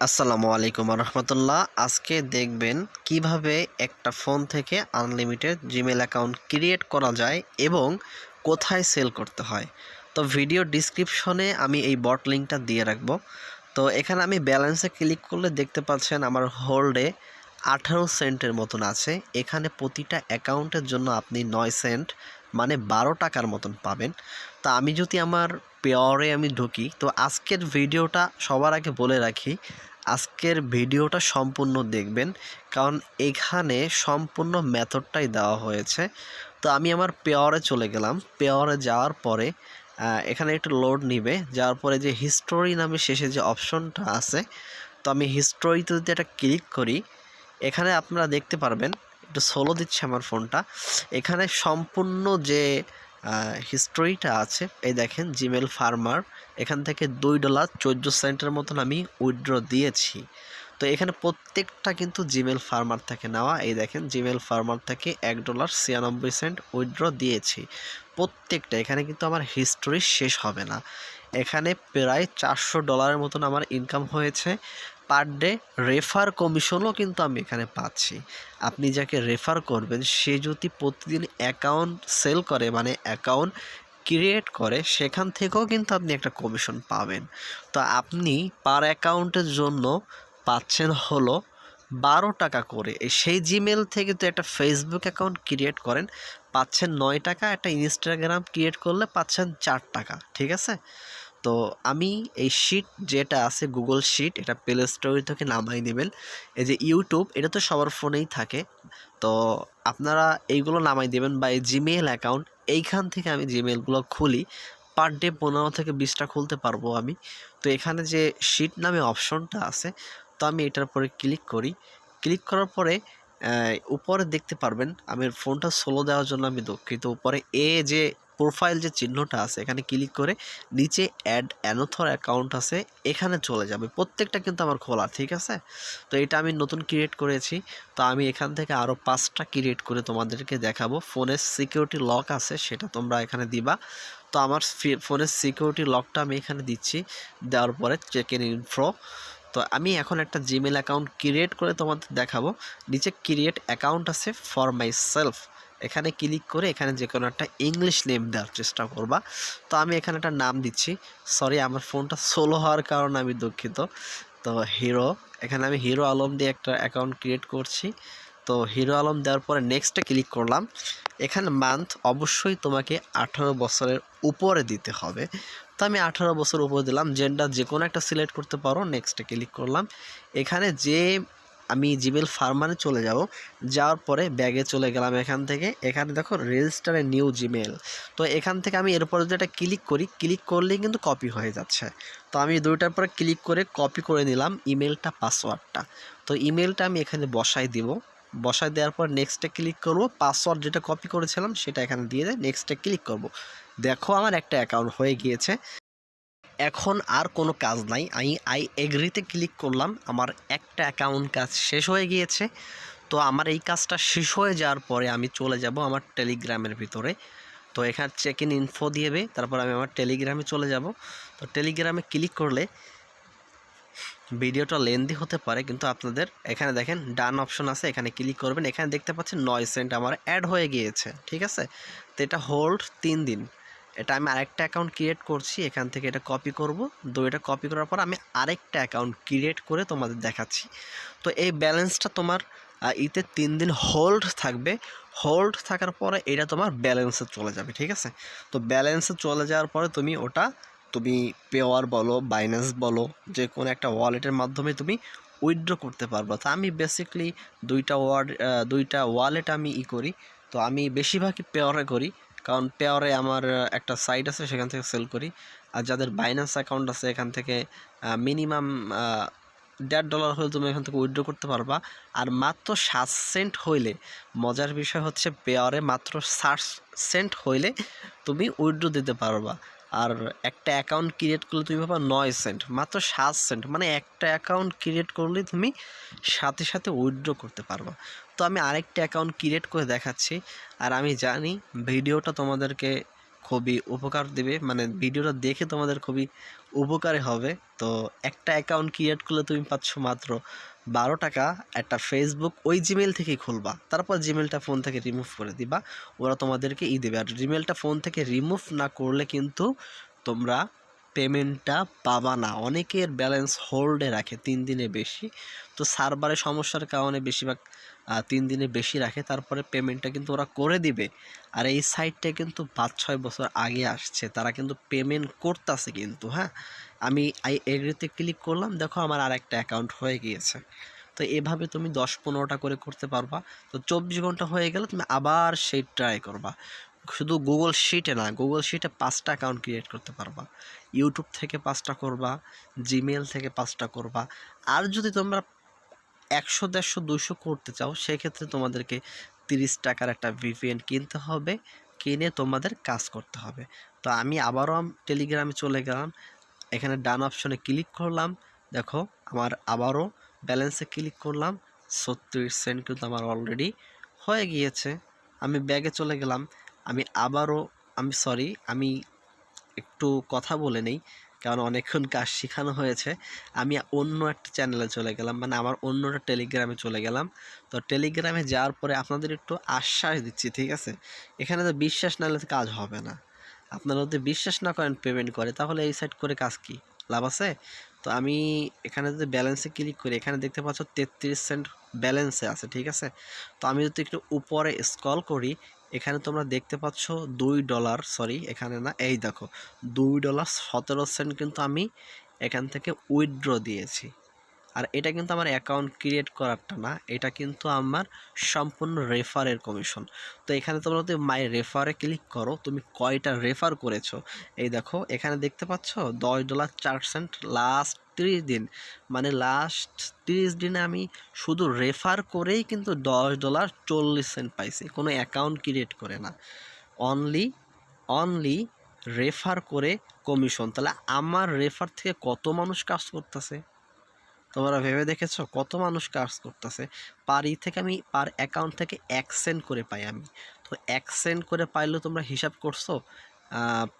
আসসালামু আলাইকুম রহমতুল্লাহ আজকে দেখবেন কীভাবে একটা ফোন থেকে আনলিমিটেড জিমেল অ্যাকাউন্ট ক্রিয়েট করা যায় এবং কোথায় সেল করতে হয়। তো ভিডিও ডিসক্রিপশনে আমি এই বট লিঙ্কটা দিয়ে রাখব। তো এখানে আমি ব্যালেন্সে ক্লিক করলে দেখতে পাচ্ছেন আমার হোল্ডে আঠারো সেন্টের মতন আছে। এখানে প্রতিটা অ্যাকাউন্টের জন্য আপনি নয় সেন্ট মানে বারো টাকার মতন পাবেন। তা আমি যদি আমার পেয়ারে আমি ঢুকি, তো আজকের ভিডিওটা সবার আগে বলে রাখি, আজকের ভিডিওটা সম্পূর্ণ দেখবেন, কারণ এখানে সম্পূর্ণ মেথডটাই দেওয়া হয়েছে। তো আমি আমার পেয়ারে চলে গেলাম। পেয়ারে যাওয়ার পরে এখানে একটু লোড নিবে। যাওয়ার পরে যে হিস্টোরি নামে শেষে যে অপশনটা আছে, তো আমি হিস্টোরিতে যদি একটা ক্লিক করি, এখানে আপনারা দেখতে পারবেন একটু সোলো দিচ্ছে আমার ফোনটা। এখানে সম্পূর্ণ যে হিস্টোরিটা আছে, এই দেখেন জিমেল ফার্মার এখান থেকে দুই ডলার চোদ্দ সেন্টের মতন আমি উইথড্র দিয়েছি। তো এখানে প্রত্যেকটা কিন্তু জিমেল ফার্মার থেকে নেওয়া, এই দেখেন জিমেল ফার্মার থেকে এক ডলার ছিয়ানব্বই সেন্ট উইথড্র দিয়েছি। প্রত্যেকটা, এখানে কিন্তু আমার হিস্টোরি শেষ হবে না। এখানে প্রায় চারশো ডলারের মতন আমার ইনকাম হয়েছে। পার ডে রেফার কমিশনও কিন্তু আমি এখানে পাচ্ছি। আপনি যাকে রেফার করবেন, সে যদি প্রতিদিন অ্যাকাউন্ট সেল করে মানে অ্যাকাউন্ট ক্রিয়েট করে, সেখান থেকেও কিন্তু আপনি একটা কমিশন পাবেন। তো আপনি পার অ্যাকাউন্টের জন্য পাচ্ছেন হলো বারো টাকা করে। সেই জিমেল থেকে তো একটা ফেসবুক অ্যাকাউন্ট ক্রিয়েট করেন, পাচ্ছেন নয় টাকা, একটা ইনস্টাগ্রাম ক্রিয়েট করলে পাচ্ছেন চার টাকা, ঠিক আছে? তো আমি এই শিট যেটা আছে গুগল শিট এটা প্লে স্টোর থেকে নামাই নেবেন এই যে ইউটিউব এটা তো সবার ফোনেই থাকে। তো আপনারা এইগুলো নামাই দেবেন বা এই জিমেল অ্যাকাউন্ট এইখান থেকে আমি জিমেলগুলো খুলি। পার ডে পনেরো থেকে বিশটা খুলতে পারব আমি। তো এখানে যে শিট নামে অপশনটা আছে, তো আমি এটার পরে ক্লিক করি। ক্লিক করার পরে উপরে দেখতে পারবেন, আমি ফোনটা স্লো দেওয়ার জন্য আমি দুঃখিত। উপরে এ যে প্রোফাইল যে চিহ্নটা আছে, এখানে ক্লিক করে নিচে অ্যাড অ্যানোথর অ্যাকাউন্ট আছে, এখানে চলে যাবে। প্রত্যেকটা কিন্তু আমার খোলা, ঠিক আছে? তো এটা আমি নতুন ক্রিয়েট করেছি। তো আমি এখান থেকে আরও পাঁচটা ক্রিয়েট করে তোমাদেরকে দেখাবো। ফোনের সিকিউরিটি লক আছে, সেটা তোমরা এখানে দিবা। তো আমার ফোনের সিকিউরিটি লকটা আমি এখানে দিচ্ছি। দেওয়ার পরে চেক ইন ইনফ্রো তো আমি এখন একটা জিমেল অ্যাকাউন্ট ক্রিয়েট করে তোমাদের দেখাবো। নিচে ক্রিয়েট অ্যাকাউন্ট আছে ফর মাই সেলফ এখানে ক্লিক করে এখানে যে কোনো একটা ইংলিশ নেম দেওয়ার চেষ্টা করবা। তো আমি এখানে একটা নাম দিচ্ছি। সরি আমার ফোনটা সোলো হওয়ার কারণে আমি দুঃখিত। তো হিরো এখানে আমি হিরো আলম দিয়ে একটা অ্যাকাউন্ট ক্রিয়েট করছি। তো হিরো আলম দেওয়ার পরে নেক্সটে ক্লিক করলাম। এখানে মান্থ অবশ্যই তোমাকে আঠারো বছরের উপরে দিতে হবে। তো আমি আঠারো বছর উপরে দিলাম। জেন্ডার যে কোনো একটা সিলেক্ট করতে পারো। নেক্সটে ক্লিক করলাম। এখানে যে আমি জিমেল ফার্মারে চলে যাব। যাওয়ার পরে ব্যাগে চলে গেলাম এখান থেকে। এখানে দেখো রেজিস্টারে নিউ জিমেল। তো এখান থেকে আমি এরপরে যেটা ক্লিক করি, ক্লিক করলেই কিন্তু কপি হয়ে যাচ্ছে। তো আমি দুইটার পরে ক্লিক করে কপি করে নিলাম ইমেলটা, পাসওয়ার্ডটা। তো ইমেলটা আমি এখানে বসাই দিব। বসাই দেওয়ার পর নেক্সটে ক্লিক করব। পাসওয়ার্ড যেটা কপি করেছিলাম সেটা এখানে দিয়ে দেয়। নেক্সটে ক্লিক করব। দেখো আমার একটা অ্যাকাউন্ট হয়ে গিয়েছে। এখন আর কোনো কাজ নাই। আমি আই এগ্রিতে ক্লিক করলাম। আমার একটা অ্যাকাউন্ট কাজ শেষ হয়ে গিয়েছে। তো আমার এই কাজটা শেষ হয়ে যাওয়ার পরে আমি চলে যাব আমার টেলিগ্রামের ভিতরে। তো এখানে চেক ইন ইনফো দিয়েবে তারপর আমি আমার টেলিগ্রামে চলে যাব। তো টেলিগ্রামে ক্লিক করলে ভিডিওটা লেন্দি হতে পারে, কিন্তু আপনাদের এখানে দেখেন ডান অপশন আছে, এখানে ক্লিক করবেন। এখানে দেখতে পাচ্ছেন নয় সেন্ট আমার অ্যাড হয়ে গিয়েছে, ঠিক আছে? তো এটা হোল্ড তিন দিন। এটা আমি আরেকটা অ্যাকাউন্ট ক্রিয়েট করছি, এখান থেকে এটা কপি করব। তো এটা কপি করার পর আমি আরেকটা অ্যাকাউন্ট ক্রিয়েট করে তোমাদের দেখাচ্ছি। তো এই ব্যালেন্সটা তোমার ইতে তিন দিন হোল্ড থাকবে। হোল্ড থাকার পরে এটা তোমার ব্যালেন্সে চলে যাবে, ঠিক আছে? তো ব্যালেন্সে চলে যাওয়ার পরে তুমি ওটা, তুমি পেওয়ার বলো বাইন্যান্স বলো যে কোনো একটা ওয়ালেটের মাধ্যমে তুমি উইথড্র করতে পারব। তো আমি বেসিকলি দুইটা ওয়ার্ড দুইটা ওয়ালেট আমি ই করি। তো আমি বেশিরভাগই পেওয়ারে করি। কারণ পেওয়ারে আমার একটা সাইট আছে, সেখান থেকে সেল করি। আর যাদের বাইন্যান্স অ্যাকাউন্ট আছে, এখান থেকে মিনিমাম দেড় ডলার হলে তুমি এখান থেকে উইথড্র করতে পারবা। আর মাত্র সাত সেন্ট হইলে, মজার বিষয় হচ্ছে পেয়ারে মাত্র ষাট সেন্ট হইলে তুমি উইথড্র দিতে পারবা। আর একটা অ্যাকাউন্ট ক্রিয়েট করলে তুমি পাবা নয় সেন্ট মাত্র সাত সেন্ট মানে একটা অ্যাকাউন্ট ক্রিয়েট করলে তুমি সাথে সাথে উইথড্র করতে পারবা। তো আমি আরেকটা অ্যাকাউন্ট ক্রিয়েট করে দেখাচ্ছি। আর আমি জানি ভিডিওটা তোমাদেরকে খুবই উপকার দেবে। মানে ভিডিওটা দেখে তোমাদের খুবই উপকারে হবে। তো একটা অ্যাকাউন্ট ক্রিয়েট করলে তুমি পাচ্ছ মাত্র বারো টাকা। একটা ফেসবুক ওই জিমেল থেকেই খুলবা। তারপর জিমেলটা ফোন থেকে রিমুভ করে দিবা। ওরা তোমাদেরকে ই দেবে। আর জিমেলটা ফোন থেকে রিমুভ না করলে কিন্তু তোমরা পেমেন্টটা পাবা না। অনেকের ব্যালেন্স হোল্ডে রাখে তিন দিনে বেশি। তো সার্ভারে সমস্যার কারণে বেশিরভাগ তিন দিনে বেশি রাখে, তারপরে পেমেন্টটা কিন্তু ওরা করে দিবে। আর এই সাইটটা কিন্তু পাঁচ, ছয় বছর আগে আসছে, তারা কিন্তু পেমেন্ট করতেছে কিন্তু হ্যাঁ? আমি আই এগ্রিতে ক্লিক করলাম, দেখো আমার আর একটা অ্যাকাউন্ট হয়ে গিয়েছে। তো এভাবে তুমি দশ পনেরোটা করে করতে পারবা। তো চব্বিশ ঘণ্টা হয়ে গেলে তুমি আবার সেই ট্রাই করবা। শুধু গুগল শিটে না গুগল শিটে পাঁচটা অ্যাকাউন্ট ক্রিয়েট করতে পারবা। ইউটিউব থেকে পাঁচটা করবা জিমেল থেকে পাঁচটা করবা। আর যদি তোমরা একশো, দেড়শো দুশো করতে চাও, সেক্ষেত্রে তোমাদেরকে তিরিশ টাকার একটা ভিপিএন কিনতে হবে, কিনে তোমাদের কাজ করতে হবে। তো আমি আবারও টেলিগ্রামে চলে গেলাম, এখানে ডান অপশনে ক্লিক করলাম, দেখো আমার আবারও ব্যালেন্সে ক্লিক করলাম, ছত্রিশ সেন্ট কিন্তু আমার অলরেডি হয়ে গিয়েছে। আমি ব্যাগে চলে গেলাম, আমি আবারও, আমি সরি আমি একটু কথা বলে নেই কারণ অনেকক্ষণ কাজ শেখানো হয়েছে। আমি অন্য একটা চ্যানেলে চলে গেলাম মানে আমার অন্য একটা টেলিগ্রামে চলে গেলাম। তো টেলিগ্রামে যাওয়ার পরে আপনাদের একটু আশ্বাস দিচ্ছি, ঠিক আছে? এখানে তো বিশ্বাস না হলে তো কাজ হবে না। আপনারা যদি বিশ্বাস না করেন পেমেন্ট করে, তাহলে এই সাইড করে কাজ কি? লাভ আছে? তো আমি এখানে যদি ব্যালেন্সে ক্লিক করি, এখানে দেখতে পাচ্ছ তেত্রিশ সেন্ট ব্যালেন্সে আছে, ঠিক আছে? তো আমি যদি একটু উপরে স্ক্রল করি এখানে তোমরা দেখতে পাচ্ছ দুই ডলার, সরি, এখানে না, এই দেখো, দুই ডলার সতেরো সেন্ট কিন্তু আমি এখান থেকে উইথড্র দিয়েছি। আর এটা কিন্তু আমার অ্যাকাউন্ট ক্রিয়েট করারটা না, এটা কিন্তু আমার সম্পূর্ণ রেফারের কমিশন। তো এখানে তোমরা যদি মাই রেফারে ক্লিক করো, তুমি কয়টা রেফার করেছ, এই দেখো, এখানে দেখতে পাচ্ছ দশ ডলার চার সেন্ট, লাস্ট তিরিশ দিন। মানে লাস্ট তিরিশ দিনে আমি শুধু রেফার করেই কিন্তু দশ ডলার চল্লিশ সেন্ট পাইছি। কোনো অ্যাকাউন্ট ক্রিয়েট করে না। অনলি অনলি রেফার করে কমিশন তাহলে আমার রেফার থেকে কত মানুষ কাজ করতেছে? তোমরা ভেবে দেখেছ? কত মানুষ কাজ করতেছে? পার ই থেকে আমি পার অ্যাকাউন্ট থেকে এক সেন্ট করে পাই আমি। তো এক সেন্ট করে পাইলেও তোমরা হিসাব করছ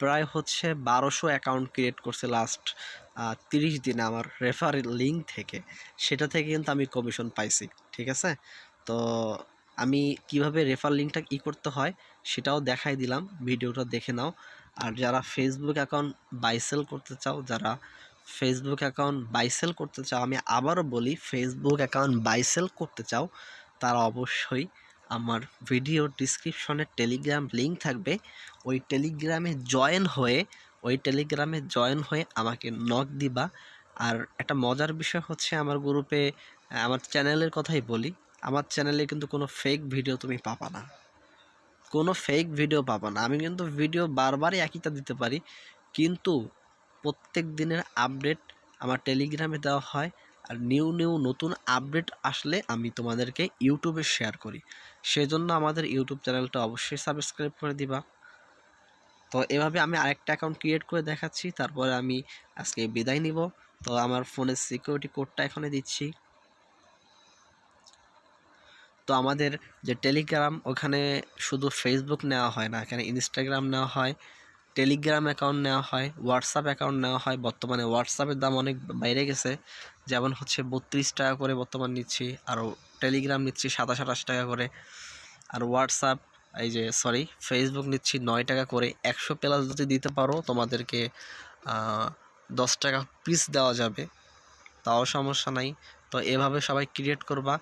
প্রায় হচ্ছে বারোশো অ্যাকাউন্ট ক্রিয়েট করছে লাস্ট তিরিশ দিনে আমার রেফার লিঙ্ক থেকে, সেটা থেকে কিন্তু আমি কমিশন পাইছি, ঠিক আছে? তো আমি কীভাবে রেফার লিঙ্কটা ই করতে হয়, সেটাও দেখাই দিলাম, ভিডিওটা দেখে নাও। আর যারা ফেসবুক অ্যাকাউন্ট বাইসেল করতে চাও, যারা ফেসবুক অ্যাকাউন্ট বাইসেল করতে চাও, আমি আবারও বলি ফেসবুক অ্যাকাউন্ট বাইসেল করতে চাও, তারা অবশ্যই আমার ভিডিও ডিসক্রিপশনে টেলিগ্রাম লিঙ্ক থাকবে। ওই টেলিগ্রামে জয়েন হয়ে ওই টেলিগ্রামে জয়েন হয়ে আমাকে নক দিবা। আর একটা মজার বিষয় হচ্ছে আমার গ্রুপে আমার চ্যানেলের কথাই বলি, আমার চ্যানেলে কিন্তু কোনো ফেক ভিডিও তুমি পাবা না। কোনো ফেক ভিডিও পাবা না। আমি কিন্তু ভিডিও বারবারই একইটা দিতে পারি, কিন্তু প্রত্যেক দিনের আপডেট আমার টেলিগ্রামে দেওয়া হয় আর নিউ নিউ নতুন আপডেট আসলে আমি তোমাদেরকে ইউটিউবে শেয়ার করি। সেজন্য আমাদের ইউটিউব চ্যানেলটা অবশ্যই সাবস্ক্রাইব করে দিবা। তো এভাবে আমি আরেকটা অ্যাকাউন্ট ক্রিয়েট করে দেখাচ্ছি, তারপরে আমি আজকে বিদায় নিব। তো আমার ফোনের সিকিউরিটি কোডটা এখানে দিচ্ছি। তো আমাদের যে টেলিগ্রাম ওখানে শুধু ফেসবুক নেওয়া হয় না, এখানে ইনস্টাগ্রাম নেওয়া হয় টেলিগ্রাম অ্যাকাউন্ট নেওয়া হয় হোয়াটসঅ্যাপ অ্যাকাউন্ট নেওয়া হয়। বর্তমানে হোয়াটসঅ্যাপের দাম অনেক বাইরে গেছে, যেমন হচ্ছে বত্রিশ টাকা করে বর্তমান নিচ্ছি আর টেলিগ্রাম নিচ্ছি সাতাশ আঠাশ টাকা করে। আর হোয়াটসঅ্যাপ এই যে সরি ফেসবুক নিচ্ছি নয় টাকা করে। একশো প্লাস যদি দিতে পারো, তোমাদেরকে দশ টাকা পিস দেওয়া যাবে। তাও সমস্যা নাই। তো এভাবে সবাই ক্রিয়েট করবা।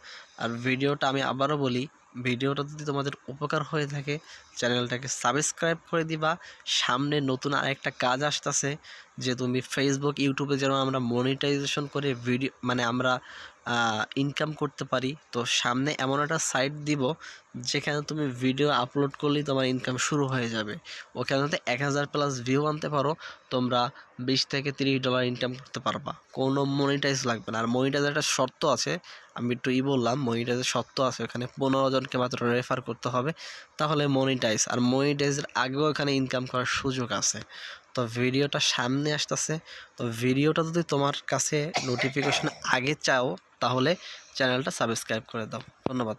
আর ভিডিওটা আমি আবারও বলি ভিডিওটা যদি তোমাদের উপকার হয়ে থাকে চ্যানেলটাকে সাবস্ক্রাইব করে দিবা। সামনে নতুন আরেকটা কাজ আসতেছে, যে তুমি ফেসবুক ইউটিউবে যেন আমরা মনিটাইজেশন করে ভিডিও মানে আমরা ইনকাম করতে পারি। তো সামনে এমন একটা সাইট দিব, যেখানে তুমি ভিডিও আপলোড করলেই তোমার ইনকাম শুরু হয়ে যাবে। ওখানে তো এক হাজার প্লাস ভিউ আনতে পারো, তোমরা বিশ থেকে তিরিশ ডলার ইনকাম করতে পারবা। কোনো মনিটাইজ লাগবে না। আর মনিটাইজ একটা শর্ত আছে, আমি একটু ই বললাম মনিটাইজের শর্ত আছে, ওখানে পনেরো জনকে মাত্র রেফার করতে হবে। তাহলে মনিটাইজ আর মনিটাইজের আগেও এখানে ইনকাম করার সুযোগ আছে। তো ভিডিওটা সামনে আসতেছে, তো ভিডিওটা যদি তোমার কাছে নোটিফিকেশন আগে চাও, তাহলে চ্যানেলটা সাবস্ক্রাইব করে দাও। ধন্যবাদ।